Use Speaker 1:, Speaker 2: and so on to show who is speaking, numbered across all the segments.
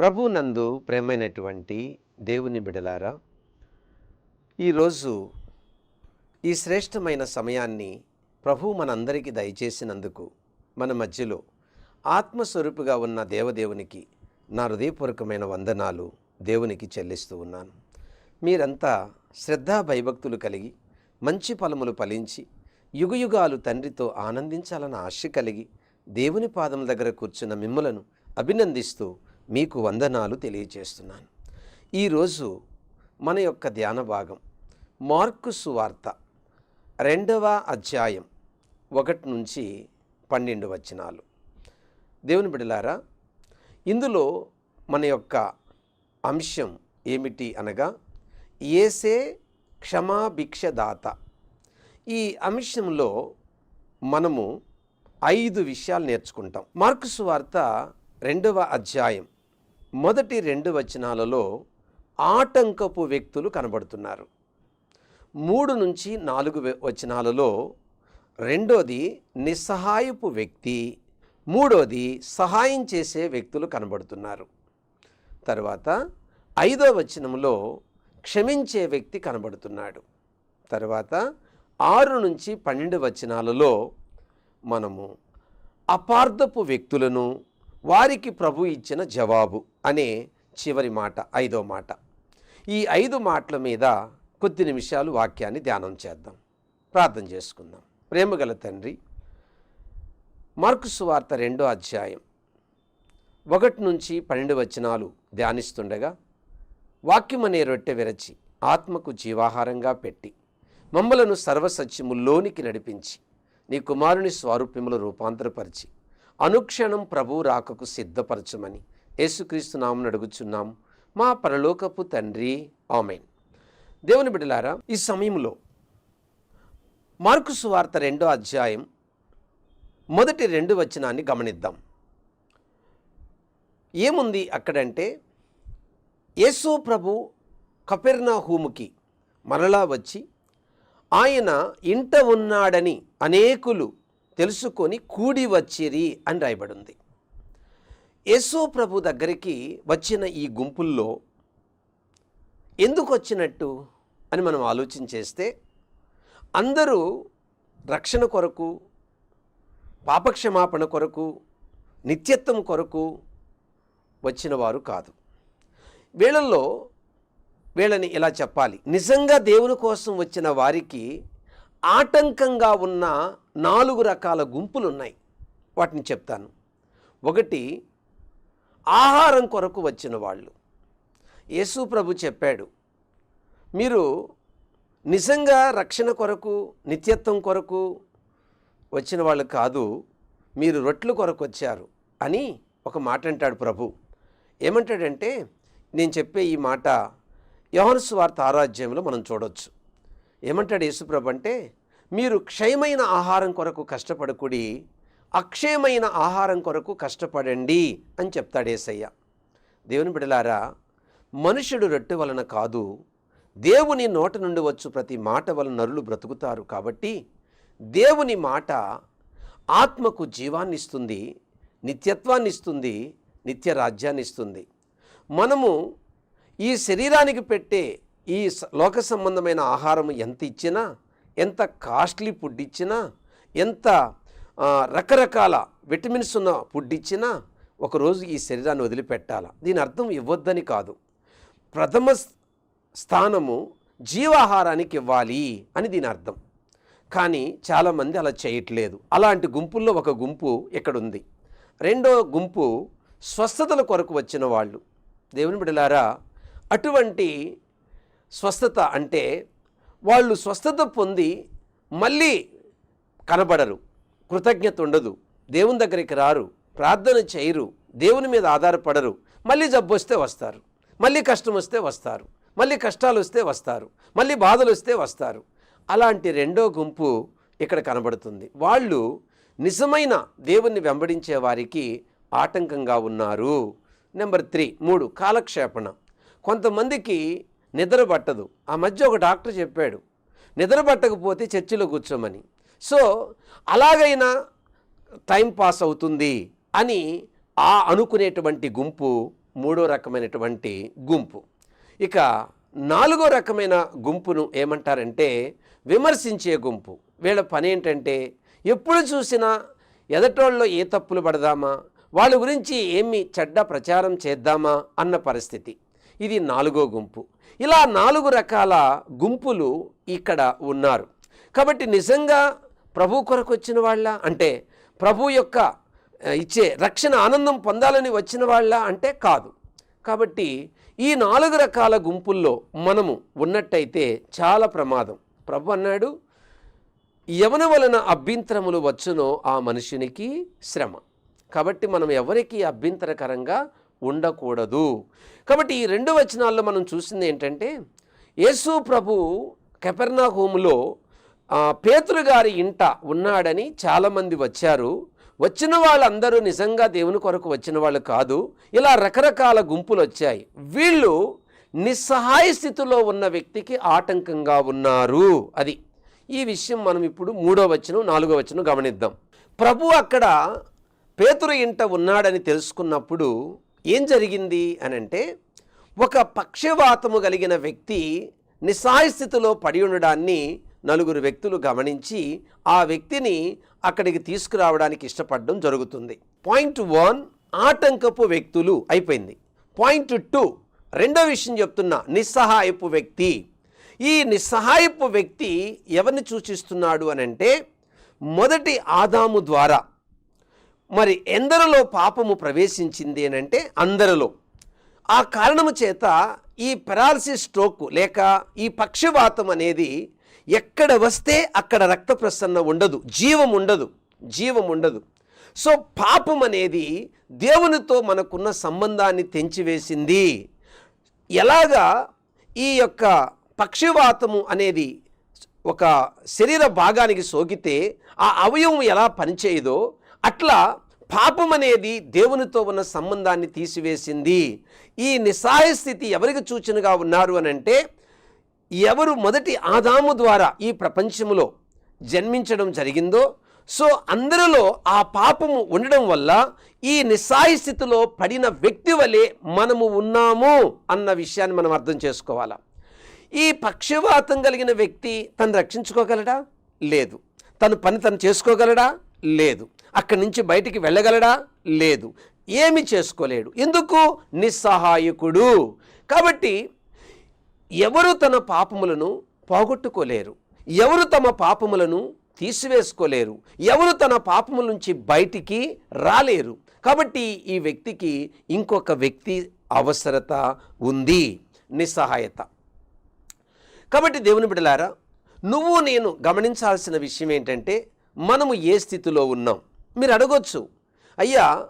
Speaker 1: ప్రభు నందు ప్రేమైనటువంటి దేవుని బిడలారా ఈరోజు ఈ శ్రేష్టమైన సమయాన్ని ప్రభు మనందరికీ దయచేసినందుకు మన మధ్యలో ఆత్మస్వరూపుగా ఉన్న దేవదేవునికి నా హృదయపూర్వకమైన వందనాలు దేవునికి చెల్లిస్తూ ఉన్నాను. మీరంతా శ్రద్ధా భయభక్తులు కలిగి మంచి ఫలములు ఫలించి యుగయుగాలు తండ్రితో ఆనందించాలన్న ఆశ కలిగి దేవుని పాదముల దగ్గర కూర్చున్న మిమ్మలను అభినందిస్తూ మీకు వందనాలు తెలియజేస్తున్నాను. ఈరోజు మన యొక్క ధ్యాన భాగం మార్కు సువార్త రెండవ అధ్యాయం ఒకటి నుంచి పన్నెండు వచనాలు. దేవుని బిడలారా ఇందులో మన యొక్క అంశం ఏమిటి అనగా ఏసే క్షమాభిక్షదాత. ఈ అంశంలో మనము ఐదు విషయాలు నేర్చుకుంటాం. మార్కుసు వార్త రెండవ అధ్యాయం మొదటి రెండు వచనాలలో ఆటంకపు వ్యక్తులు కనబడుతున్నారు. మూడు నుంచి నాలుగు వచనాలలో రెండోది నిస్సహాయపు వ్యక్తి మూడోది సహాయం చేసే వ్యక్తులు కనబడుతున్నారు. తర్వాత ఐదో వచనంలో క్షమించే వ్యక్తి కనబడుతున్నాడు. తర్వాత ఆరు నుంచి పన్నెండు వచనాలలో మనము అపార్థపు వ్యక్తులను వారికి ప్రభు ఇచ్చిన జవాబు. అనే చివరి మాట ఐదో మాట. ఈ ఐదు మాటల మీద కొద్ది నిమిషాలు వాక్యాన్ని ధ్యానం చేద్దాం. ప్రార్థన చేసుకుందాం. ప్రేమగల తండ్రి మార్కు సువార్త రెండో అధ్యాయం ఒకటి నుంచి పన్నెండు వచనాలు ధ్యానిస్తుండగా వాక్యం అనే రొట్టె విరచి ఆత్మకు జీవాహారంగా పెట్టి మమ్మలను సర్వసత్యముల్లోనికి నడిపించి నీ కుమారుని స్వారూప్యములు రూపాంతరపరిచి అనుక్షణం ప్రభు రాకకు సిద్ధపరచమని యేసుక్రీస్తు నామం అడుగుచున్నాం. మా పరలోకపు తండ్రి. ఆమెన్. దేవుని బిడ్డలారా ఈ సమయంలో మార్కు సువార్త రెండో అధ్యాయం మొదటి రెండు వచనాన్ని గమనిద్దాం. ఏముంది అక్కడంటే యేసు ప్రభు కపెర్నా హూముకి మరలా వచ్చి ఆయన ఇంట ఉన్నాడని అనేకులు తెలుసుకొని కూడి వచ్చిరి అని రాయబడింది. యేసు ప్రభు దగ్గరికి వచ్చిన ఈ గుంపుల్లో ఎందుకు వచ్చినట్టు అని మనం ఆలోచన చేస్తే అందరూ రక్షణ కొరకు పాపక్షమాపణ కొరకు నిత్యత్వం కొరకు వచ్చినవారు కాదు. వీళ్ళల్లో వీళ్ళని ఇలా చెప్పాలి? నిజంగా దేవుని కోసం వచ్చిన వారికి ఆటంకంగా ఉన్న నాలుగు రకాల గుంపులు ఉన్నాయి వాటిని చెప్తాను. ఒకటి ఆహారం కొరకు వచ్చిన వాళ్ళు. యేసు ప్రభు చెప్పాడు మీరు నిజంగా రక్షణ కొరకు నిత్యత్వం కొరకు వచ్చిన వాళ్ళు కాదు మీరు రొట్టెల కొరకు వచ్చారు అని ఒక మాట అంటాడు ప్రభు. ఏమంటాడంటే నేను చెప్పే ఈ మాట యోహనసు వార్త ఆరాధ్యంలో మనం చూడొచ్చు. ఏమంటాడు యేసుప్రభు అంటే మీరు క్షయమైన ఆహారం కొరకు కష్టపడకుడి అక్షయమైన ఆహారం కొరకు కష్టపడండి అని చెప్తాడు ఏసయ్య. దేవుని బిడలారా మనుషుడు రొట్టె వలన కాదు దేవుని నోట నుండి వచ్చు ప్రతి మాట వలన నరులు బ్రతుకుతారు కాబట్టి దేవుని మాట ఆత్మకు జీవాన్ని ఇస్తుంది నిత్యత్వాన్ని ఇస్తుంది నిత్య రాజ్యాన్ని ఇస్తుంది మనము ఈ శరీరానికి పెట్టే ఈ లోక సంబంధమైన ఆహారం ఎంత ఇచ్చినా ఎంత కాస్ట్లీ ఫుడ్ ఇచ్చినా ఎంత రకరకాల విటమిన్స్ ఉన్న ఫుడ్ ఇచ్చినా ఒకరోజు ఈ శరీరాన్ని వదిలిపెట్టాల. దీని అర్థం ఇవ్వద్దని కాదు. ప్రథమ స్థానము జీవాహారానికి ఇవ్వాలి అని దీని అర్థం. కానీ చాలామంది అలా చేయట్లేదు. అలాంటి గుంపుల్లో ఒక గుంపు ఇక్కడ ఉంది రెండో గుంపు స్వస్థతల కొరకు వచ్చిన వాళ్ళు. దేవుని బిడలారా అటువంటి స్వస్థత అంటే వాళ్ళు స్వస్థత పొంది మళ్ళీ కనబడరు. కృతజ్ఞత ఉండదు. దేవుని దగ్గరికి రారు ప్రార్థన చేయరు దేవుని మీద ఆధారపడరు. మళ్ళీ జబ్బు వస్తే వస్తారు మళ్ళీ కష్టం వస్తే వస్తారు మళ్ళీ కష్టాలు వస్తే వస్తారు మళ్ళీ బాధలు వస్తే వస్తారు. అలాంటి రెండో గుంపు ఇక్కడ కనబడుతుంది. వాళ్ళు నిజమైన దేవుణ్ణి వెంబడించే వారికి ఆటంకంగా ఉన్నారు. నెంబర్ త్రీ మూడు కాలక్షేపణ. కొంతమందికి నిద్ర పట్టదు. ఆ మధ్య ఒక డాక్టర్ చెప్పాడు నిద్ర పట్టకపోతే చర్చిలో కూర్చోమని. సో అలాగైనా టైం పాస్ అవుతుంది అని ఆ అనుకునేటువంటి గుంపు మూడో రకమైనటువంటి గుంపు. ఇక నాలుగో రకమైన గుంపును ఏమంటారంటే విమర్శించే గుంపు. వీళ్ళ పని ఏంటంటే ఎప్పుడు చూసినా ఎదటోళ్ళలో ఏ తప్పులు పడదామా వాళ్ళ గురించి ఏమి చెడ్డ ప్రచారం చేద్దామా అన్న పరిస్థితి. ఇది నాలుగో గుంపు. ఇలా నాలుగు రకాల గుంపులు ఇక్కడ ఉన్నారు. కాబట్టి నిజంగా ప్రభు కొరకు వచ్చిన వాళ్ళ అంటే ప్రభు యొక్క ఇచ్చే రక్షణ ఆనందం పొందాలని వచ్చిన వాళ్ళ అంటే కాదు. కాబట్టి ఈ నాలుగు రకాల గుంపుల్లో మనము ఉన్నట్టయితే చాలా ప్రమాదం. ప్రభు అన్నాడు ఎవని వలన అభ్యంతరములు వచ్చునో ఆ మనుషునికి శ్రమ. కాబట్టి మనం ఎవరికి అభ్యంతరకరంగా ఉండకూడదు. కాబట్టి ఈ రెండు వచనాల్లో మనం చూసింది ఏంటంటే యేసు ప్రభు కెపెర్నా హోములో పేతురు గారి ఇంట ఉన్నాడని చాలామంది వచ్చారు. వచ్చిన వాళ్ళందరూ నిజంగా దేవుని కొరకు వచ్చిన వాళ్ళు కాదు. ఇలా రకరకాల గుంపులు వచ్చాయి. వీళ్ళు నిస్సహాయ స్థితిలో ఉన్న వ్యక్తికి ఆటంకంగా ఉన్నారు. అది ఈ విషయం మనం ఇప్పుడు మూడో వచనం నాలుగో వచనం గమనిద్దాం. ప్రభు అక్కడ పేతురు ఇంట ఉన్నాడని తెలుసుకున్నప్పుడు ఏం జరిగింది అని అంటే ఒక పక్షవాతము కలిగిన వ్యక్తి నిస్సహాయ స్థితిలో పడి ఉండడాన్ని నలుగురు వ్యక్తులు గమనించి ఆ వ్యక్తిని అక్కడికి తీసుకురావడానికి ఇష్టపడడం జరుగుతుంది. పాయింట్ వన్ ఆటంకపు వ్యక్తులు అయిపోయింది. పాయింట్ టూ రెండో విషయం చెప్తున్నా నిస్సహాయపు వ్యక్తి. ఈ నిస్సహాయపు వ్యక్తి ఎవరిని సూచిస్తున్నాడు అని అంటే మొదటి ఆదాము ద్వారా. మరి ఎందరిలో పాపము ప్రవేశించింది అని అంటే అందరిలో. ఆ కారణము చేత ఈ పెరాలసిస్ స్ట్రోక్ లేక ఈ పక్షవాతం అనేది ఎక్కడ వస్తే అక్కడ రక్త ప్రసన్న ఉండదు జీవం ఉండదు జీవం ఉండదు. సో పాపం అనేది దేవునితో మనకున్న సంబంధాన్ని తెంచివేసింది. ఎలాగా ఈ యొక్క పక్షివాతము అనేది ఒక శరీర భాగానికి సోకితే ఆ అవయవం ఎలా పనిచేయదో అట్లా పాపం అనేది దేవునితో ఉన్న సంబంధాన్ని తీసివేసింది. ఈ నిస్సాయ స్థితి ఎవరికి సూచనగా ఉన్నారు అని అంటే ఎవరు మొదటి ఆదాము ద్వారా ఈ ప్రపంచంలో జన్మించడం జరిగిందో సో అందరిలో ఆ పాపము ఉండడం వల్ల ఈ నిస్సాయి స్థితిలో పడిన వ్యక్తి వలె మనము ఉన్నాము అన్న విషయాన్ని మనం అర్థం చేసుకోవాలా? ఈ పక్షవాతం కలిగిన వ్యక్తి తను రక్షించుకోగలడా? లేదు. తను పని తను చేసుకోగలడా? లేదు. అక్కడి నుంచి బయటికి వెళ్ళగలడా? లేదు. ఏమి చేసుకోలేడు. ఎందుకు? నిస్సహాయకుడు. కాబట్టి ఎవరు తన పాపములను పోగొట్టుకోలేరు? ఎవరు తమ పాపములను తీసివేసుకోలేరు? ఎవరు తన పాపముల నుంచి బయటికి రాలేరు? కాబట్టి ఈ వ్యక్తికి ఇంకొక వ్యక్తి అవసరత ఉంది. నిస్సహాయత. కాబట్టి దేవుని బిడలారా నువ్వు నేను గమనించాల్సిన విషయం ఏంటంటే మనము ఏ స్థితిలో ఉన్నాం? మీరు అడగొచ్చు. అయ్యా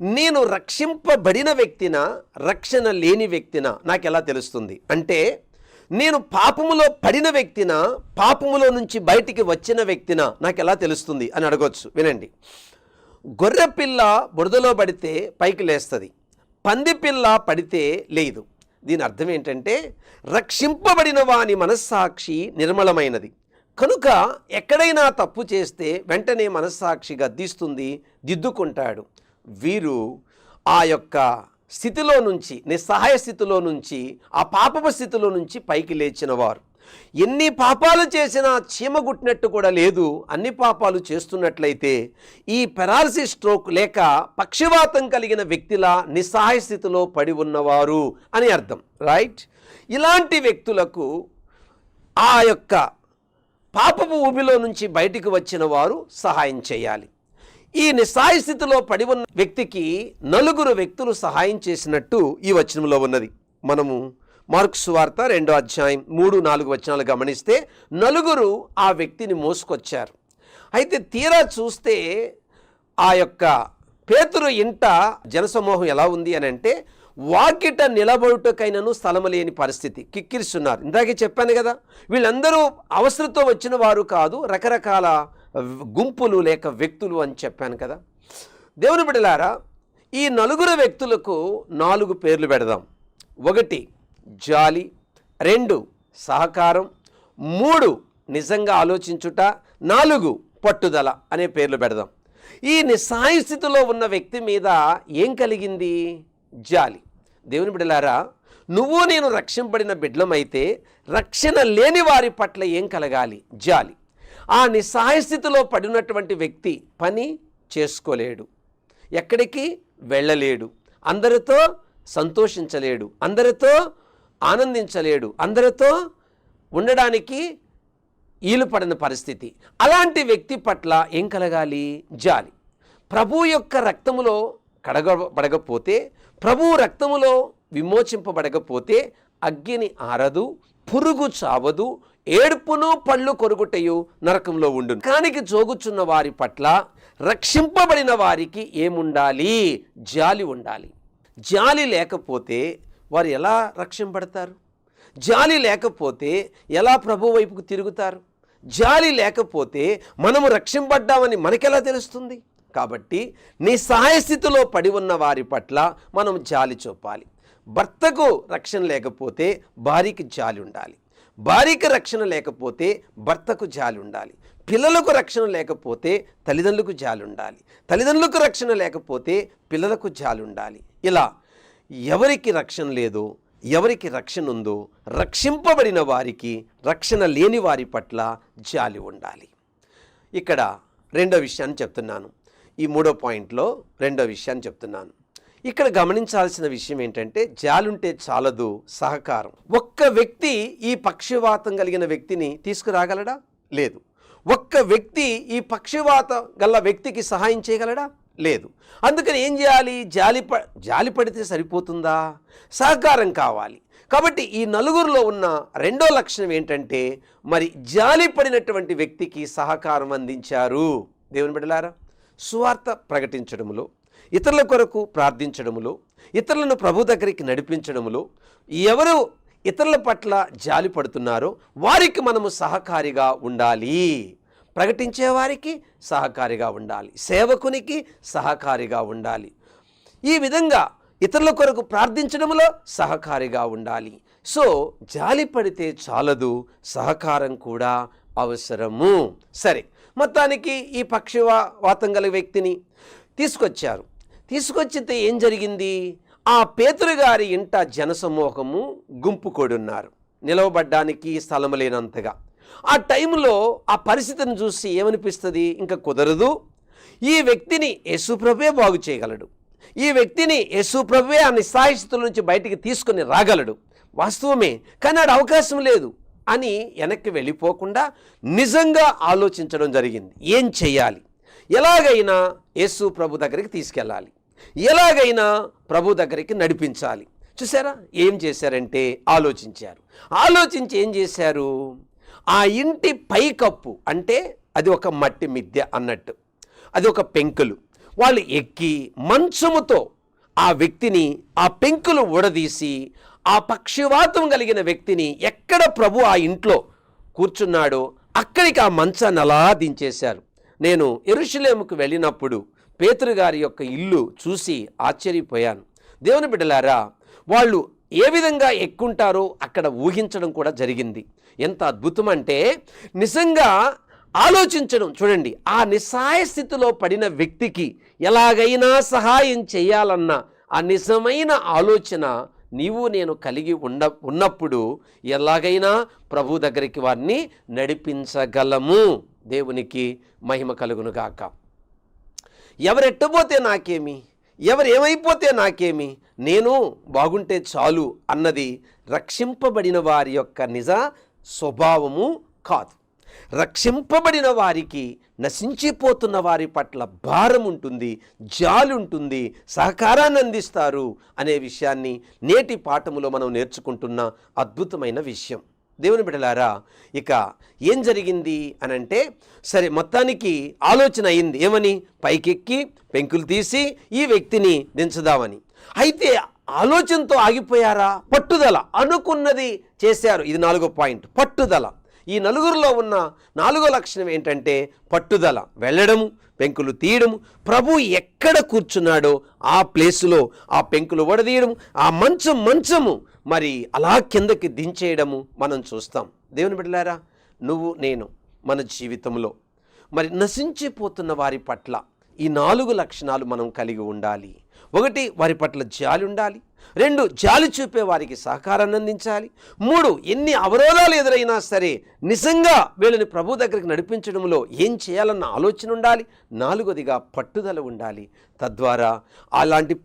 Speaker 1: నేను రక్షింపబడిన వ్యక్తిన రక్షణ లేని వ్యక్తినా నాకు ఎలా తెలుస్తుంది? అంటే నేను పాపములో పడిన వ్యక్తిన పాపములో నుంచి బయటికి వచ్చిన వ్యక్తినా నాకు ఎలా తెలుస్తుంది అని అడగొచ్చు. వినండి. గొర్రెపిల్ల బురదలో పడితే పైకి లేస్తుంది. పంది పిల్ల పడితే లేదు. దీని అర్థం ఏంటంటే రక్షింపబడిన వాని మనస్సాక్షి నిర్మలమైనది. కనుక ఎక్కడైనా తప్పు చేస్తే వెంటనే మనస్సాక్షి గద్దిస్తుంది దిద్దుకుంటాడు. వీరు ఆ యొక్క స్థితిలో నుంచి నిస్సహాయ స్థితిలో నుంచి ఆ పాపపు స్థితిలో నుంచి పైకి లేచినవారు. ఎన్ని పాపాలు చేసినా చీమ గుట్టినట్టు కూడా లేదు. అన్ని పాపాలు చేస్తున్నట్లయితే ఈ పెరాలసిస్ స్ట్రోక్ లేక పక్షవాతం కలిగిన వ్యక్తిలా నిస్సహాయ స్థితిలో పడి ఉన్నవారు అని అర్థం. రైట్? ఇలాంటి వ్యక్తులకు ఆ యొక్క పాపపు ఊబిలో నుంచి బయటికి వచ్చిన వారు సహాయం చేయాలి. ఈ నిస్సాయి స్థితిలో పడి ఉన్న వ్యక్తికి నలుగురు వ్యక్తులు సహాయం చేసినట్టు ఈ వచనంలో ఉన్నది. మనము మార్క్స్ వార్త రెండో అధ్యాయం మూడు నాలుగు వచనాలు గమనిస్తే నలుగురు ఆ వ్యక్తిని మోసుకొచ్చారు. అయితే తీరా చూస్తే ఆ యొక్క పేతురు ఇంట జనసమూహం ఎలా ఉంది అని అంటే వాకిట నిలబడుటకైనను స్థలము లేని పరిస్థితి. కిక్కిరిస్తున్నారు. ఇందాకే చెప్పాను కదా వీళ్ళందరూ అవసరంతో వచ్చిన వారు కాదు రకరకాల గుంపులు లేక వ్యక్తులు అని చెప్పాను కదా. దేవుని బిడలారా ఈ నలుగురు వ్యక్తులకు నాలుగు పేర్లు పెడదాం. ఒకటి జాలి. రెండు సహకారం. మూడు నిజంగా ఆలోచించుట. నాలుగు పట్టుదల అనే పేర్లు పెడదాం. ఈ నిస్సాయ స్థితిలో ఉన్న వ్యక్తి మీద ఏం కలిగింది? జాలి. దేవుని బిడలారా నువ్వు నేను రక్షింపబడిన బిడ్డలమైతే రక్షణ లేని వారి పట్ల ఏం కలగాలి? జాలి. ఆ నిస్సహాయ స్థితిలో పడినటువంటి వ్యక్తి పని చేసుకోలేడు. ఎక్కడికి వెళ్ళలేడు. అందరితో సంతోషించలేడు. అందరితో ఆనందించలేడు. అందరితో ఉండడానికి ఈలు పడిన పరిస్థితి. అలాంటి వ్యక్తి పట్ల ఏం కలగాలి? జాలి. ప్రభు యొక్క రక్తములో కడగబడకపోతే ప్రభు రక్తములో విమోచింపబడకపోతే అగ్గిని ఆరదు పురుగు చావదు ఏడుపును పళ్ళు కొరుకుటయు నరకంలో ఉండు కానికి జోగుచున్న వారి పట్ల రక్షింపబడిన వారికి ఏముండాలి? జాలి ఉండాలి. జాలి లేకపోతే వారు ఎలా రక్షింపడతారు జాలి లేకపోతే ఎలా ప్రభు వైపుకు తిరుగుతారు? జాలి లేకపోతే మనము రక్షింపడ్డామని మనకెలా తెలుస్తుంది? కాబట్టి నీ సహాయ స్థితిలో పడి ఉన్న వారి పట్ల మనం జాలి చూపాలి. భర్తకు రక్షణ లేకపోతే భార్యకి జాలి ఉండాలి. భార్యకి రక్షణ లేకపోతే భర్తకు జాలి ఉండాలి పిల్లలకు రక్షణ లేకపోతే తల్లిదండ్రులకు జాలి ఉండాలి తల్లిదండ్రులకు రక్షణ లేకపోతే పిల్లలకు జాలి ఉండాలి ఇలా ఎవరికి రక్షణ లేదో ఎవరికి రక్షణ ఉందో రక్షింపబడిన వారికి రక్షణ లేని వారి పట్ల జాలి ఉండాలి. ఇక్కడ రెండో విషయాన్ని చెప్తున్నాను. ఈ మూడో పాయింట్లో రెండో విషయాన్ని చెప్తున్నాను. ఇక్కడ గమనించాల్సిన విషయం ఏంటంటే జాలుంటే చాలదు సహకారం. ఒక్క వ్యక్తి ఈ పక్షవాతం కలిగిన వ్యక్తిని తీసుకురాగలడా? లేదు. ఒక్క వ్యక్తి ఈ పక్షవాత గల వ్యక్తికి సహాయం చేయగలడా? లేదు. అందుకని ఏం చేయాలి? జాలి ప జాలి పడితే సరిపోతుందా? సహకారం కావాలి. కాబట్టి ఈ నలుగురిలో ఉన్న రెండో లక్షణం ఏంటంటే మరి జాలి పడినటువంటి వ్యక్తికి సహకారం అందించారు. దేవుని బిడ్డలారా సువార్త ప్రకటించడంలో ఇతరుల కొరకు ప్రార్థించడములో ఇతరులను ప్రభు దగ్గరికి నడిపించడములో ఎవరు ఇతరుల పట్ల జాలి పడుతున్నారో వారికి మనము సహకారిగా ఉండాలి. ప్రకటించే వారికి సహకారిగా ఉండాలి. సేవకునికి సహకారిగా ఉండాలి. ఈ విధంగా ఇతరుల కొరకు ప్రార్థించడంలో సహకారిగా ఉండాలి. సో జాలి పడితే చాలదు సహకారం కూడా అవసరము. సరే మొత్తానికి ఈ పక్షవాతం గల వ్యక్తిని తీసుకొచ్చారు. తీసుకొచ్చితే ఏం జరిగింది? ఆ పేతురుగారి ఇంట జనసమూహము గుంపు కొడున్నారు. నిలవబడ్డానికి స్థలం లేనంతగా. ఆ టైంలో ఆ పరిస్థితిని చూసి ఏమనిపిస్తుంది? ఇంకా కుదరదు. ఈ వ్యక్తిని యేసుప్రభే బాగు చేయగలడు. ఈ వ్యక్తిని యేసుప్రభే ఆ నిస్సాయిస్తుల నుంచి బయటికి తీసుకొని రాగలడు. వాస్తవమే కానీ అవకాశం లేదు అని వెనక్కి వెళ్ళిపోకుండా నిజంగా ఆలోచించడం జరిగింది. ఏం చేయాలి ఎలాగైనా యేసు ప్రభు దగ్గరికి తీసుకెళ్ళాలి. ఎలాగైనా ప్రభు దగ్గరికి నడిపించాలి. చూసారా ఏం చేశారంటే ఆలోచించారు. ఆలోచించి ఏం చేశారు? ఆ ఇంటి పైకప్పు అంటే అది ఒక మట్టి మిద్దె అన్నట్టు. అది ఒక పెంకులు. వాళ్ళు ఎక్కి మంచముతో ఆ వ్యక్తిని ఆ పెంకులు ఊడదీసి ఆ పక్షివాతం కలిగిన వ్యక్తిని ఎక్కడ ప్రభు ఆ ఇంట్లో కూర్చున్నాడో అక్కడికి ఆ మంచాన్ని అలా దించేశారు. నేను ఎరుషులేముకు వెళ్ళినప్పుడు పేతురు గారి యొక్క ఇల్లు చూసి ఆశ్చర్యపోయాను. దేవుని బిడ్డలారా వాళ్ళు ఏ విధంగా ఎక్కుంటారో అక్కడ ఊహించడం కూడా జరిగింది. ఎంత అద్భుతం అంటే నిజంగా ఆలోచించడం. చూడండి ఆ నిస్సాయ స్థితిలో పడిన వ్యక్తికి ఎలాగైనా సహాయం చేయాలన్న ఆ నిజమైన ఆలోచన నీవు నేను కలిగి ఉండ ఉన్నప్పుడు ఎలాగైనా ప్రభు దగ్గరికి వారిని నడిపించగలము. దేవునికి మహిమ కలుగునుగాక ఎవరెట్టబోతే నాకేమి? ఎవరు ఏమైపోతే నాకేమి? నేను బాగుంటే చాలు అన్నది రక్షింపబడిన వారి యొక్క నిజ స్వభావము కాదు. రక్షింపబడిన వారికి నశించిపోతున్న వారి పట్ల భారం ఉంటుంది జాలి ఉంటుంది సహకారాన్ని అందిస్తారు అనే విషయాన్ని నేటి పాఠములో మనం నేర్చుకుంటున్న అద్భుతమైన విషయం. దేవుని బిడ్డలారా ఇక ఏం జరిగింది అని అంటే సరే మొత్తానికి ఆలోచన అయింది. ఏమని? పైకెక్కి పెంకులు తీసి ఈ వ్యక్తిని దించుదామని. అయితే ఆలోచనతో ఆగిపోయారా? పట్టుదల అనుకున్నది చేశారు. ఇది నాలుగో పాయింట్. పట్టుదల. ఈ నలుగురిలో ఉన్న నాలుగో లక్షణం ఏంటంటే పట్టుదల. వెళ్ళడము పెంకులు తీయడము ప్రభు ఎక్కడ కూర్చున్నాడో ఆ ప్లేసులో ఆ పెంకులు వడదీయడం ఆ మంచం మంచము మరి అలా కిందకి దించేయడము మనం చూస్తాం. దేవుని బిడ్డలారా నువ్వు నేను మన జీవితంలో మరి నశించిపోతున్న వారి పట్ల ఈ నాలుగు లక్షణాలు మనం కలిగి ఉండాలి. ఒకటి వారి పట్ల జాలి ఉండాలి. రెండు జాలి చూపే వారికి సహకారాన్ని అందించాలి. మూడు ఎన్ని అవరోధాలు ఎదురైనా సరే నిజంగా వీళ్ళని ప్రభు దగ్గరికి నడిపించడంలో ఏం చేయాలన్న ఆలోచన ఉండాలి. నాలుగోదిగా పట్టుదల ఉండాలి. తద్వారా అలాంటి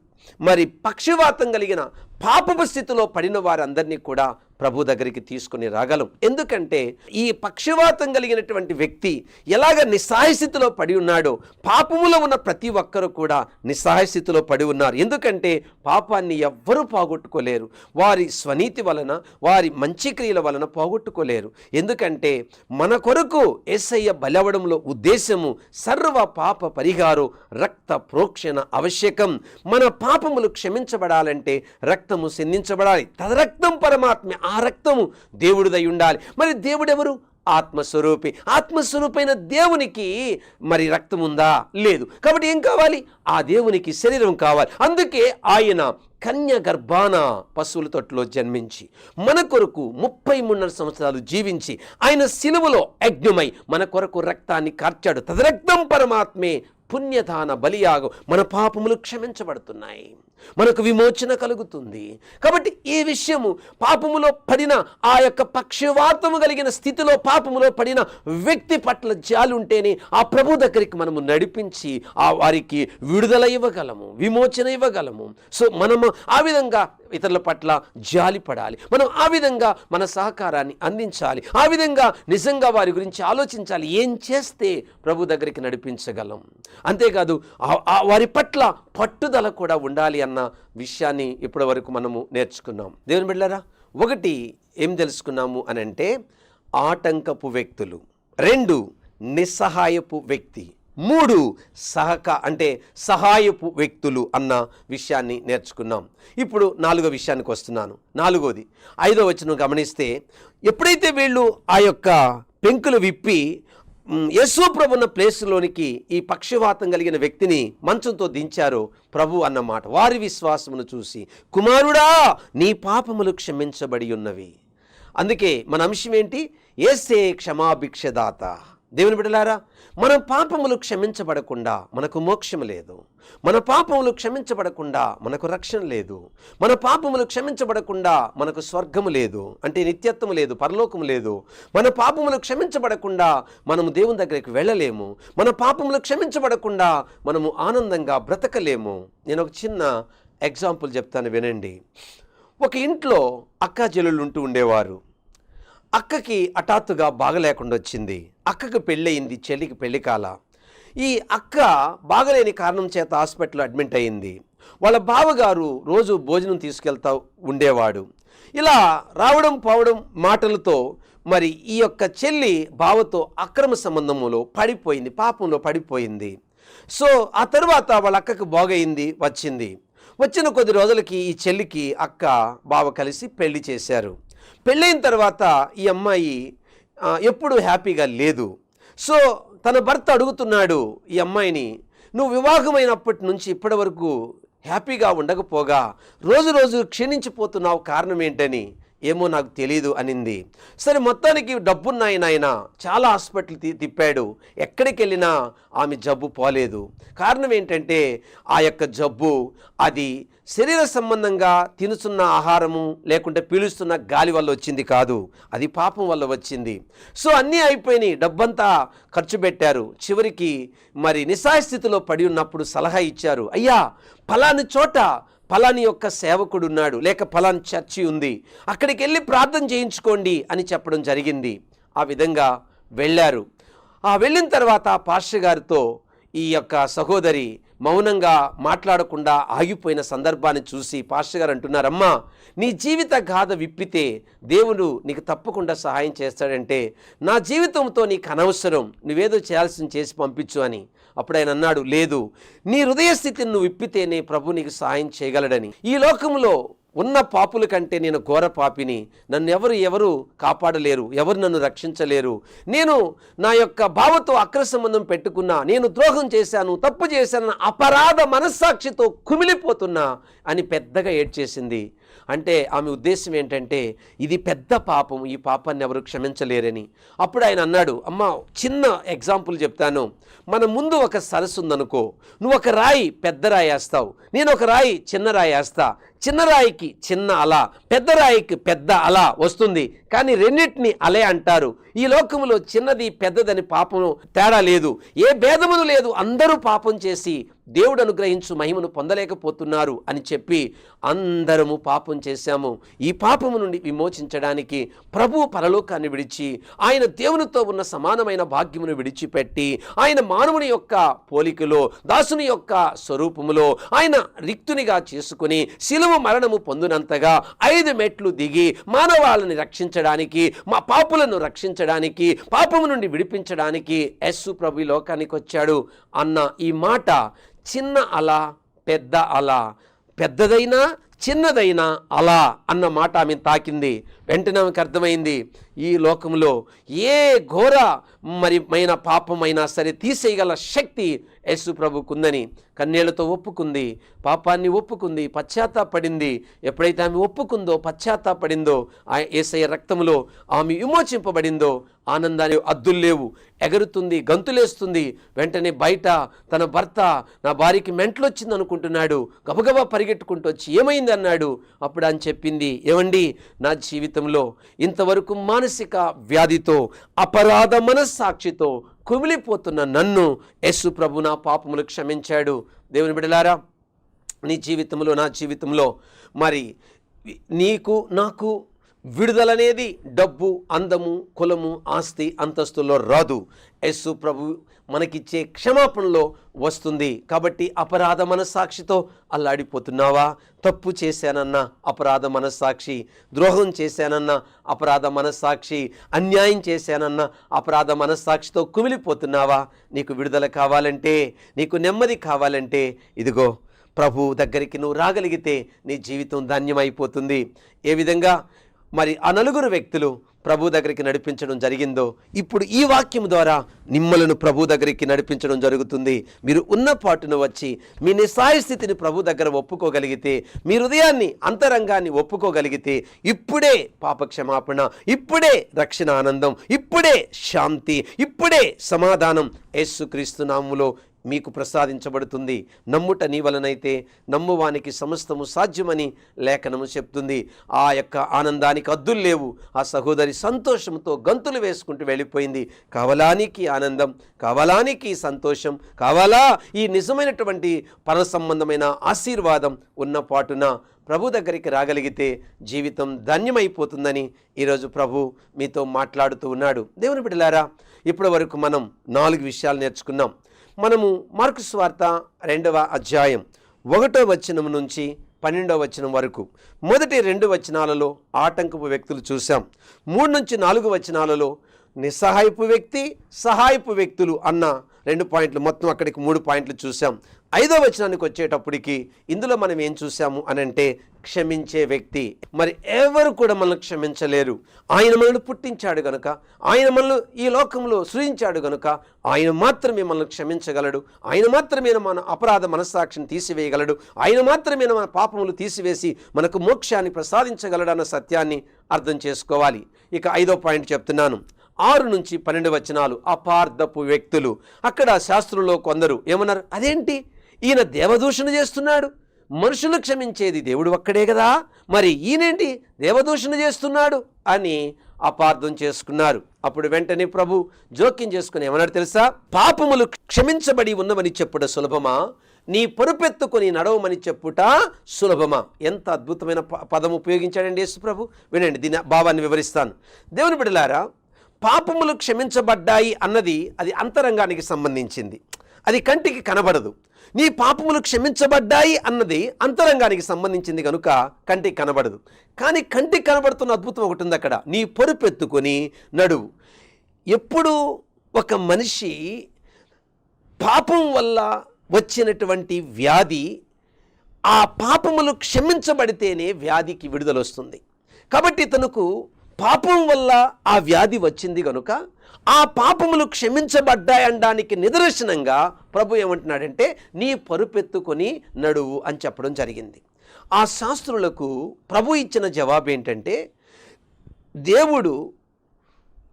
Speaker 1: మరి పక్షవాతం కలిగిన పాపపు స్థితిలో పడిన వారందరినీ కూడా ప్రభు దగ్గరికి తీసుకుని రాగలం. ఎందుకంటే ఈ పక్షవాతం కలిగినటువంటి వ్యక్తి ఎలాగ నిస్సహాయ స్థితిలో పడి ఉన్నాడో పాపములో ఉన్న ప్రతి ఒక్కరూ కూడా నిస్సహాయ స్థితిలో పడి ఉన్నారు. ఎందుకంటే పాపాన్ని ఎవ్వరూ పోగొట్టుకోలేరు. వారి స్వనీతి వలన వారి మంచి క్రియల వలన పోగొట్టుకోలేరు. ఎందుకంటే మన కొరకు ఏసయ్య బలవడంలో ఉద్దేశము సర్వ పాప పరిహారం రక్త ప్రోక్షణ ఆవశ్యకం మన పాపములు క్షమించబడాలంటే రక్త రక్తము సిందించబడాలి. తదరక్తం పరమాత్మ ఆ రక్తము దేవుడిదై ఉండాలి. మరి దేవుడెవరు? ఆత్మస్వరూపి. ఆత్మస్వరూపైన దేవునికి మరి రక్తం ఉందా లేదు. కాబట్టి ఏం కావాలి? ఆ దేవునికి శరీరం కావాలి. అందుకే ఆయన కన్య గర్భాన పశువుల తొట్టులో జన్మించి మన కొరకు ముప్పై మూడున్నర సంవత్సరాలు జీవించి ఆయన సిలువలో యజ్ఞమై మన కొరకు రక్తాన్ని కార్చాడు. తదరక్తం పరమాత్మే పుణ్యదాన బలియాగం మన పాపములు క్షమించబడుతున్నాయి. మనకు విమోచన కలుగుతుంది. కాబట్టి ఈ విషయము పాపములో పడిన ఆ యొక్క పక్షవాతము కలిగిన స్థితిలో పాపములో పడిన వ్యక్తి పట్ల జాలి ఉంటేనే ఆ ప్రభు దగ్గరికి మనము నడిపించి ఆ వారికి విడుదల ఇవ్వగలము విమోచన ఇవ్వగలము. సో మనము ఆ విధంగా ఇతరుల పట్ల జాలి పడాలి. మనం ఆ విధంగా మన సహకారాన్ని అందించాలి. ఆ విధంగా నిజంగా వారి గురించి ఆలోచించాలి. ఏం చేస్తే ప్రభు దగ్గరికి నడిపించగలం? అంతేకాదు ఆ వారి పట్ల పట్టుదల కూడా ఉండాలి అన్న విషయాన్ని ఇప్పటి వరకు మనము నేర్చుకున్నాం. దేవుని బిడ్డలారా ఒకటి ఏం తెలుసుకున్నాము అని అంటే ఆటంకపు వ్యక్తులు. రెండు నిస్సహాయపు వ్యక్తి. మూడు సహక అంటే సహాయపు వ్యక్తులు అన్న విషయాన్ని నేర్చుకున్నాం. ఇప్పుడు నాలుగో విషయానికి వస్తున్నాను. నాలుగోది ఐదో వచ్చిన గమనిస్తే ఎప్పుడైతే వీళ్ళు ఆ యొక్క పెంకులు విప్పి యేసు ప్రభున్న ప్లేస్లోనికి ఈ పక్షవాతం కలిగిన వ్యక్తిని మంచంతో దించారు ప్రభు అన్నమాట వారి విశ్వాసమును చూసి కుమారుడా నీ పాపములు క్షమించబడి ఉన్నవి. అందుకే మన అంశం ఏంటి? ఏసే క్షమాభిక్షదాత. దేవుని బిడలారా మన పాపములు క్షమించబడకుండా మనకు మోక్షం లేదు. మన పాపములు క్షమించబడకుండా మనకు రక్షణ లేదు. మన పాపములు క్షమించబడకుండా మనకు స్వర్గము లేదు. అంటే నిత్యత్వము లేదు పరలోకము లేదు. మన పాపములు క్షమించబడకుండా మనము దేవుని దగ్గరికి వెళ్ళలేము. మన పాపములు క్షమించబడకుండా మనము ఆనందంగా బ్రతకలేము. నేను ఒక చిన్న ఎగ్జాంపుల్ చెప్తాను వినండి. ఒక ఇంట్లో అక్కా చెల్లెళ్ళు ఉంటూ ఉండేవారు. అక్కకి హఠాత్తుగా బాగలేకుండా వచ్చింది. అక్కకి పెళ్ళయింది చెల్లికి పెళ్ళి కాల. ఈ అక్క బాగలేని కారణం చేత హాస్పిటల్లో అడ్మిట్ అయింది. వాళ్ళ బావగారు రోజు భోజనం తీసుకెళ్తా ఉండేవాడు. ఇలా రావడం పోవడం మాటలతో మరి ఈ యొక్క చెల్లి బావతో అక్రమ సంబంధములో పడిపోయింది పాపంలో పడిపోయింది. సో ఆ తర్వాత వాళ్ళ అక్కకు బాగయింది వచ్చింది. వచ్చిన కొద్ది రోజులకి ఈ చెల్లికి అక్క బావ కలిసి పెళ్ళి చేశారు. పెళ్ళైన తర్వాత ఈ అమ్మాయి ఎప్పుడూ హ్యాపీగా లేదు. సో తన భర్త అడుగుతున్నాడు ఈ అమ్మాయిని నువ్వు వివాహమైనప్పటి నుంచి ఇప్పటి వరకు హ్యాపీగా ఉండకపోగా రోజు రోజు క్షీణించిపోతున్నావు కారణం ఏంటని ఏమో నాకు తెలియదు అనింది. సరే మొత్తానికి డబ్బున్నాయి నాయన చాలా హాస్పిటల్ తి- తిప్పాడు. ఎక్కడికి వెళ్ళినా ఆమె జబ్బు పోలేదు. కారణం ఏంటంటే ఆ యొక్క జబ్బు అది శరీర సంబంధంగా తినుచున్న ఆహారము లేకుంటే పీలుస్తున్న గాలి వల్ల వచ్చింది కాదు. అది పాపం వల్ల వచ్చింది. సో అన్నీ అయిపోయినాయి. డబ్బంతా ఖర్చు పెట్టారు. చివరికి మరి నిస్సాయ స్థితిలో పడి ఉన్నప్పుడు సలహా ఇచ్చారు. అయ్యా ఫలాని చోట ఫలాని యొక్క సేవకుడు ఉన్నాడు. లేక ఫలాని చర్చి ఉంది. అక్కడికి వెళ్ళి ప్రార్థన చేయించుకోండి అని చెప్పడం జరిగింది. ఆ విధంగా వెళ్ళారు. ఆ వెళ్ళిన తర్వాత ఆ గారితో ఈ యొక్క సహోదరి మౌనంగా మాట్లాడకుండా ఆగిపోయిన సందర్భాన్ని చూసి పాస్టర్ గారు అంటున్నారమ్మా నీ జీవిత గాథ విప్పితే దేవుడు నీకు తప్పకుండా సహాయం చేస్తాడంటే నా జీవితంతో నీకు అనవసరం నువ్వేదో చేయాల్సింది చేసి పంపించు అని. అప్పుడు ఆయన అన్నాడు లేదు నీ హృదయ స్థితిని నువ్వు విప్పితేనే ప్రభు నీకు సహాయం చేయగలడని. ఈ లోకంలో ఉన్న పాపుల కంటే నేను ఘోర పాపిని. నన్ను ఎవరు ఎవరు కాపాడలేరు ఎవరు నన్ను రక్షించలేరు. నేను నా యొక్క భావతో అక్ర సంబంధం పెట్టుకున్నా నేను ద్రోహం చేశాను తప్పు చేశాను అపరాధ మనస్సాక్షితో కుమిలిపోతున్నా అని పెద్దగా ఏడ్చేసింది. అంటే ఆమె ఉద్దేశం ఏంటంటే ఇది పెద్ద పాపం ఈ పాపాన్ని ఎవరు క్షమించలేరని. అప్పుడు ఆయన అన్నాడు అమ్మ చిన్న ఎగ్జాంపుల్ చెప్తాను. మన ముందు ఒక సరస్సు ఉందనుకో నువ్వు ఒక రాయి పెద్ద రాయి వేస్తావు. నేను ఒక రాయి చిన్న రాయి వేస్తా. చిన్న రాయికి చిన్న అల పెద్ద రాయికి పెద్ద అల వస్తుంది. కానీ రెండింటిని అలే అంటారు. ఈ లోకములో చిన్నది పెద్దదని పాపము తేడా లేదు. ఏ భేదమును లేదు అందరూ పాపం చేసి దేవుడు అనుగ్రహించు మహిమను పొందలేకపోతున్నారు అని చెప్పి అందరము పాపం చేశాము. ఈ పాపము నుండి విమోచించడానికి ప్రభువు పరలోకాన్ని విడిచి ఆయన దేవునితో ఉన్న సమానమైన భాగ్యమును విడిచిపెట్టి ఆయన మానవుని యొక్క పోలికలో దాసుని యొక్క స్వరూపములో ఆయన రిక్తునిగా చేసుకుని శిలువ మరణము పొందినంతగా ఐదు మెట్లు దిగి మానవాళిని రక్షించడానికి మా పాపులను రక్షించడానికి పాపము నుండి విడిపించడానికి యస్సు ప్రభు లోకానికి వచ్చాడు. అన్న ఈ మాట చిన్న అల పెద్ద అల పెద్దదైనా చిన్నదైనా అలా అన్న మాట ఆమె తాకింది. వెంటనే ఆమెకు అర్థమైంది ఈ లోకంలో ఏ ఘోర మరి మైన పాపమైనా సరే తీసేయగల శక్తి యేసు ప్రభుకుందని కన్నీళ్ళతో ఒప్పుకుంది. పాపాన్ని ఒప్పుకుంది పశ్చాత్తాపడింది. ఎప్పుడైతే ఆమె ఒప్పుకుందో పశ్చాత్తాపడిందో ఆ ఏసయ్య రక్తంలో ఆమె విమోచింపబడిందో ఆనందాన్ని అద్దులు లేవు. ఎగురుతుంది గంతులేస్తుంది. వెంటనే బయట తన భర్త నా భార్యకి మెంటలొచ్చింది అనుకుంటున్నాడు. గబగబా పరిగెట్టుకుంటూ వచ్చి ఏమైంది? అన్నాడు. అప్పుడు అని చెప్పింది ఏమండి నా జీవితంలో ఇంతవరకు మానసిక వ్యాధితో అపరాధ మనస్సాక్షితో కుమిలిపోతున్న నన్ను యస్సు ప్రభు నా పాపములు క్షమించాడు. దేవుని బిడలారా నీ జీవితంలో నా జీవితంలో మరి నీకు నాకు విడుదలనేది డబ్బు అందము కులము ఆస్తి అంతస్తులో రాదు. యస్సు ప్రభు మనకిచ్చే క్షమాపణలో వస్తుంది. కాబట్టి అపరాధ మనస్సాక్షితో అల్లాడిపోతున్నావా? తప్పు చేశానన్న అపరాధ మనస్సాక్షి ద్రోహం చేశానన్న అపరాధ మనస్సాక్షి అన్యాయం చేశానన్న అపరాధ మనస్సాక్షితో కుమిలిపోతున్నావా? నీకు విడుదల కావాలంటే నీకు నెమ్మది కావాలంటే ఇదిగో ప్రభు దగ్గరికి నువ్వు రాగలిగితే నీ జీవితం ధాన్యమైపోతుంది. ఏ విధంగా? మరి ఆ నలుగురు వ్యక్తులు ప్రభు దగ్గరికి నడిపించడం జరిగిందో ఇప్పుడు ఈ వాక్యం ద్వారా నిమ్మలను ప్రభు దగ్గరికి నడిపించడం జరుగుతుంది. మీరు ఉన్న పాటును వచ్చి మీ నిస్సాయ స్థితిని ప్రభు దగ్గర ఒప్పుకోగలిగితే మీ హృదయాన్ని అంతరంగాన్ని ఒప్పుకోగలిగితే ఇప్పుడే పాప క్షమాపణ ఇప్పుడే రక్షణ ఆనందం ఇప్పుడే శాంతి ఇప్పుడే సమాధానం. యేసుక్రీస్తు నామములో మీకు ప్రసాదించబడుతుంది. నమ్ముట నీ వలనైతే నమ్మువానికి సమస్తము సాధ్యమని లేఖనము చెప్తుంది. ఆ యొక్క ఆనందానికి అద్దులు లేవు. ఆ సహోదరి సంతోషంతో గంతులు వేసుకుంటూ వెళ్ళిపోయింది. కవలానికి ఆనందం కవలానికి సంతోషం కావాలా ఈ నిజమైనటువంటి పర సంబంధమైన ఆశీర్వాదం ఉన్నపాటున ప్రభు దగ్గరికి రాగలిగితే జీవితం ధన్యమైపోతుందని ఈరోజు ప్రభు మీతో మాట్లాడుతూ ఉన్నాడు. దేవుని బిడ్డలారా ఇప్పటి వరకు మనం నాలుగు విషయాలు నేర్చుకున్నాం. మనము మార్కు స్వార్త రెండవ అధ్యాయం ఒకటో వచనం నుంచి పన్నెండవ వచనం వరకు. మొదటి రెండు వచనాలలో ఆటంకపు వ్యక్తులు చూసాం మూడు నుంచి నాలుగు వచనాలలో నిస్సహాయపు వ్యక్తి సహాయపు వ్యక్తులు అన్న రెండు పాయింట్లు మొత్తం అక్కడికి మూడు పాయింట్లు చూసాం ఐదో వచనానికి వచ్చేటప్పటికి ఇందులో మనం ఏం చూసాము అని అంటే క్షమించే వ్యక్తి. మరి ఎవరు కూడా మనల్ని క్షమించలేరు. ఆయన మనల్ని పుట్టించాడు గనుక ఆయన మనల్ని ఈ లోకంలో సృజించాడు గనుక ఆయన మాత్రమే మనల్ని క్షమించగలడు. ఆయన మాత్రమే మన అపరాధ మనస్సాక్షిని తీసివేయగలడు. ఆయన మాత్రమే మన పాపములు తీసివేసి మనకు మోక్షాన్ని ప్రసాదించగలడు అన్న సత్యాన్ని అర్థం చేసుకోవాలి. ఇక ఐదో పాయింట్ చెప్తున్నాను. ఆరు నుంచి పన్నెండు వచనాలు అపార్థపు వ్యక్తులు. అక్కడ శాస్త్రంలో కొందరు ఏమన్నారు? అదేంటి? ఈయన దేవదూషణ చేస్తున్నాడు. మనుషులు క్షమించేది దేవుడు ఒక్కడే కదా. మరి ఈయనేంటి? దేవదూషణ చేస్తున్నాడు అని అపార్థం చేసుకున్నారు. అప్పుడు వెంటనే ప్రభు జోక్యం చేసుకుని ఏమన్నాడు తెలుసా? పాపములు క్షమించబడి ఉన్నవని చెప్పుట సులభమా? నీ పొరుపెత్తుకొని నడవమని చెప్పుట సులభమా? ఎంత అద్భుతమైన ప- పదం ఉపయోగించాడండి యేసు ప్రభు వినండి దీని భావాన్ని వివరిస్తాను. దేవుని బిడలారా పాపములు క్షమించబడ్డాయి అన్నది అది అంతరంగానికి సంబంధించింది. అది కంటికి కనబడదు. నీ పాపములు క్షమించబడ్డాయి అన్నది అంతరంగానికి సంబంధించింది కనుక కంటికి కనబడదు. కానీ కంటికి కనబడుతున్న అద్భుతం ఒకటి ఉంది అక్కడ. నీ పొరుపెత్తుకొని నడువు. ఎప్పుడు ఒక మనిషి పాపం వల్ల వచ్చినటువంటి వ్యాధి ఆ పాపములు క్షమించబడితేనే వ్యాధికి విడుదల వస్తుంది కాబట్టి తనకు పాపం వల్ల ఆ వ్యాధి వచ్చింది కనుక ఆ పాపములు క్షమించబడ్డాయనడానికి నిదర్శనంగా ప్రభు ఏమంటున్నాడంటే నీ పరుపెత్తుకొని నడువు అని చెప్పడం జరిగింది. ఆ శాస్త్రులకు ప్రభు ఇచ్చిన జవాబు ఏంటంటే దేవుడు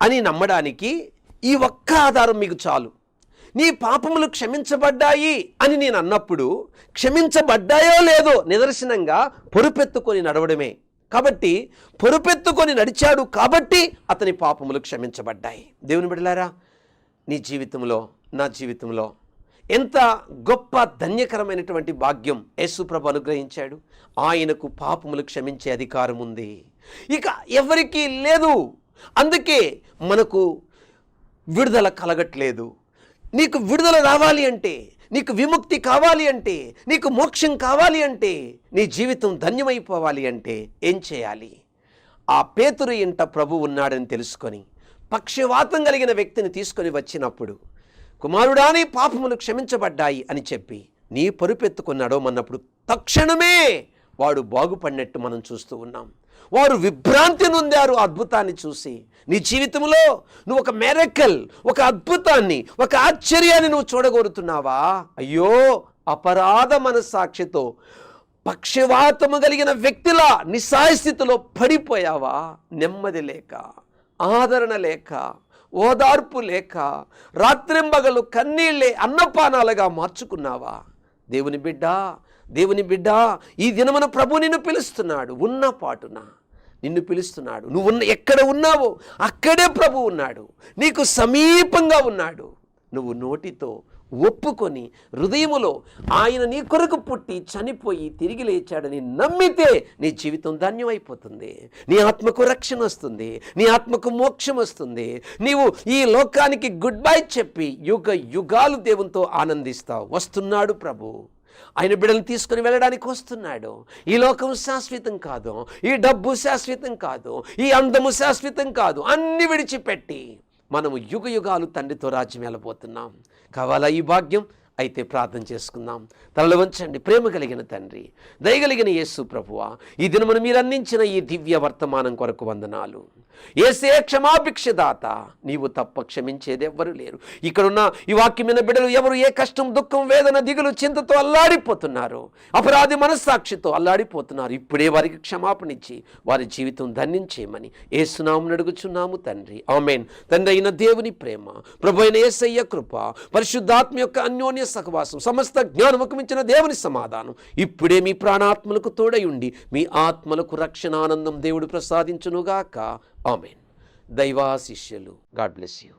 Speaker 1: అని నమ్మడానికి ఈ ఒక్క ఆధారం మీకు చాలు. నీ పాపములు క్షమించబడ్డాయి అని నేను అన్నప్పుడు క్షమించబడ్డాయో లేదో నిదర్శనంగా పొరుపెత్తుకొని నడవడమే. కాబట్టి పొరుపెత్తుకొని నడిచాడు కాబట్టి అతని పాపములు క్షమించబడ్డాయి. దేవుని బిడలారా నీ జీవితంలో నా జీవితంలో ఎంత గొప్ప ధన్యకరమైనటువంటి భాగ్యం యేసుప్రభు అనుగ్రహించాడు. ఆయనకు పాపములు క్షమించే అధికారం ఉంది. ఇక ఎవరికీ లేదు. అందుకే మనకు విడుదల కలగట్లేదు. నీకు విడుదల రావాలి అంటే నీకు విముక్తి కావాలి అంటే నీకు మోక్షం కావాలి అంటే నీ జీవితం ధన్యమైపోవాలి అంటే ఏం చేయాలి? ఆ పేతురు ఇంట ప్రభు ఉన్నాడని తెలుసుకొని పక్షవాతం కలిగిన వ్యక్తిని తీసుకొని వచ్చినప్పుడు కుమారుడానే పాపములు క్షమించబడ్డాయి అని చెప్పి నీ పరుపెత్తుకున్నాడో మన్నప్పుడు తక్షణమే వాడు బాగుపడినట్టు మనం చూస్తూ ఉన్నాం. వారు విభ్రాంతి నొందారు అద్భుతాన్ని చూసి. నీ జీవితంలో నువ్వు ఒక మెరకల్ ఒక అద్భుతాన్ని ఒక ఆశ్చర్యాన్ని నువ్వు చూడగోరుతున్నావా? అయ్యో అపరాధ మనస్సాక్షితో పక్షవాతము కలిగిన వ్యక్తిలా నిస్సాయస్థితిలో పడిపోయావా? నెమ్మది లేక ఆదరణ లేక ఓదార్పు లేక రాత్రింబగలు కన్నీళ్ళే అన్నపానాలుగా మార్చుకున్నావా? దేవుని బిడ్డ దేవుని బిడ్డ ఈ దినమున ప్రభు నిన్ను పిలుస్తున్నాడు. ఉన్న పాటున నిన్ను పిలుస్తున్నాడు. నువ్వు ఉన్న ఎక్కడ ఉన్నావో అక్కడే ప్రభు ఉన్నాడు. నీకు సమీపంగా ఉన్నాడు. నువ్వు నోటితో ఒప్పుకొని హృదయములో ఆయన నీ కొరకు పుట్టి చనిపోయి తిరిగి లేచాడని నమ్మితే నీ జీవితం ధన్యమైపోతుంది. నీ ఆత్మకు రక్షణ వస్తుంది. నీ ఆత్మకు మోక్షం వస్తుంది. నీవు ఈ లోకానికి గుడ్ బై చెప్పి యుగ యుగాలు దేవునితో ఆనందిస్తావు. వస్తున్నాడు ప్రభు. ఆయన బిడ్డలు తీసుకుని వెళ్ళడానికి వస్తున్నాడు. ఈ లోకం శాశ్వతం కాదు. ఈ డబ్బు శాశ్వతం కాదు. ఈ అందము శాశ్వతం కాదు. అన్ని విడిచిపెట్టి మనము యుగ యుగాలు తండ్రితో రాజ్యం వెళ్ళబోతున్నాం. కావాలా ఈ భాగ్యం? అయితే ప్రార్థన చేసుకుందాం. తలలు వంచండి ప్రేమ కలిగిన తండ్రి. దయగలిగిన యేసు ప్రభువ ఈ దినమును మీరు అందించిన ఈ దివ్య వర్తమానం కొరకు వందనాలు. ఏసే క్షమాభిక్షదాత నీవు తప్ప క్షమించేది ఎవ్వరు లేరు. ఇక్కడున్న ఈ వాక్యమైన బిడ్డలు ఎవరు ఏ కష్టం దుఃఖం వేదన దిగులు చింతతో అల్లాడిపోతున్నారు? అపరాధి మనస్సాక్షితో అల్లాడిపోతున్నారు. ఇప్పుడే వారికి క్షమాపణ ఇచ్చి వారి జీవితం ధన్యించేయమని ఏసునామం అడుగుచున్నాము తండ్రి. ఆమెన్. తండ్రి అయిన దేవుని ప్రేమ ప్రభు అయిన ఏసయ్య కృప పరిశుద్ధాత్మ యొక్క అన్యోన్య సహవాసం సమస్త జ్ఞానముకు మించిన దేవుని సమాధానం. ఇప్పుడే మీ ప్రాణాత్మలకు తోడయుండి మీ ఆత్మలకు రక్షణానందం దేవుడు ప్రసాదించునుగాక. ఆమెన్. దైవాశిష్యులు గాడ్ బ్లెస్ యూ.